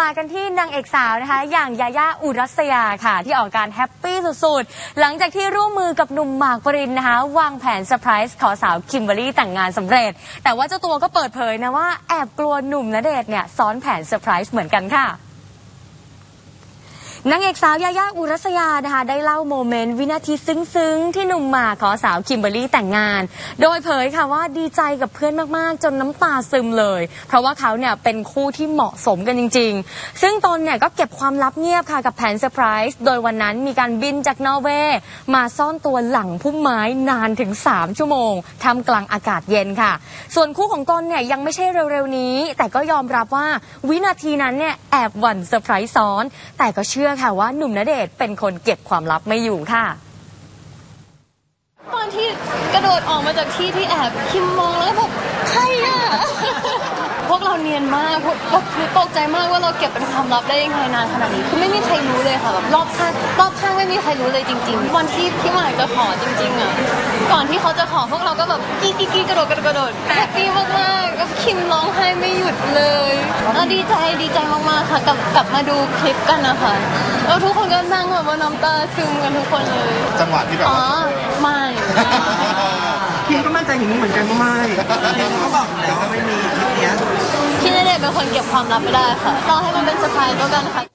มากันที่นางเอกสาวนะคะ อย่างยาย่าอุรัสยาค่ะ ที่ออกการแฮปปี้สุดๆ หลังจากที่ร่วมมือกับหนุ่มหมากปรินนะคะ วางแผนเซอร์ไพรส์ขอสาวคิมเบอรรี่แต่งงานสำเร็จ แต่ว่าเจ้าตัวก็เปิดเผยนะว่าแอบกลัวหนุ่มณเดชน์เนี่ยซ้อนแผนเซอร์ไพรส์เหมือนกันค่ะ นางเอกสาวยายาอุรัสยานะคะได้เล่าโมเมนต์วินาทีซึ้งๆ ที่หนุ่มหมากขอสาวคิมเบอรรี่แต่งงาน โดยเผยค่ะว่าดีใจกับเพื่อนมากๆ จนน้ำตาซึมเลย เพราะว่าเขาเนี่ยเป็นคู่ที่เหมาะสมกันจริง ๆ ซึ่งตนเนี่ยก็เก็บความลับเงียบค่ะกับแผนเซอร์ไพรส์โดยวันนั้นมีการบินจากนอร์เวย์มาซ่อนตัวหลังพุ่มไม้นานถึง 3 ชั่วโมงทำกลางอากาศเย็นค่ะ ส่วนคู่ของตนเนี่ยยังไม่ใช่เร็วๆนี้ แต่ก็ยอมรับว่าวินาทีนั้นเนี่ยแอบหวั่นเซอร์ไพรส์ซ้อน แต่ก็เชื่อค่ะว่าหนุ่มณเดชน์เป็นคนเก็บความลับไม่อยู่ค่ะ ตอนที่กระโดดออกมาจากที่ที่แอบคิมมองแล้วแบบใครอะพวกเราเนียนมากพวกแบบคือตกใจมากว่าเราเก็บเป็นความลับได้ยังไงนานขนาดนี้คือไม่มีใครรู้เลยค่ะแบบรอบข้างรอบข้างไม่มีใครรู้เลยจริง ๆ วันที่พี่หมากจะขอจริง ๆอะก่อนที่เขาจะขอพวกเราก็แบบกี้กรี้กรี้กระโดดกระโดดกระโดดแฮปปี้มากๆ ดเลยแล้วดีใจดีใจมากๆค่ะกลับกลับมาดูคลิปกันนะคะแล้วทุกคนก็นั่งแบบว่าน้ำตาซึมกันทุกคนเลยจังหวะที่แบบอ๋อว่าไม่คิมก็มั่นใจอย่างนี้เหมือนกันว่าไม่คิมก็บอกอยู่แล้วว่าไม่มีคลิปเนี้ย พี่ณเดชน์เป็นคนเก็บความลับไม่ได้ค่ะรอให้มันเป็นเซอร์ไพรส์แล้วกันค่ะ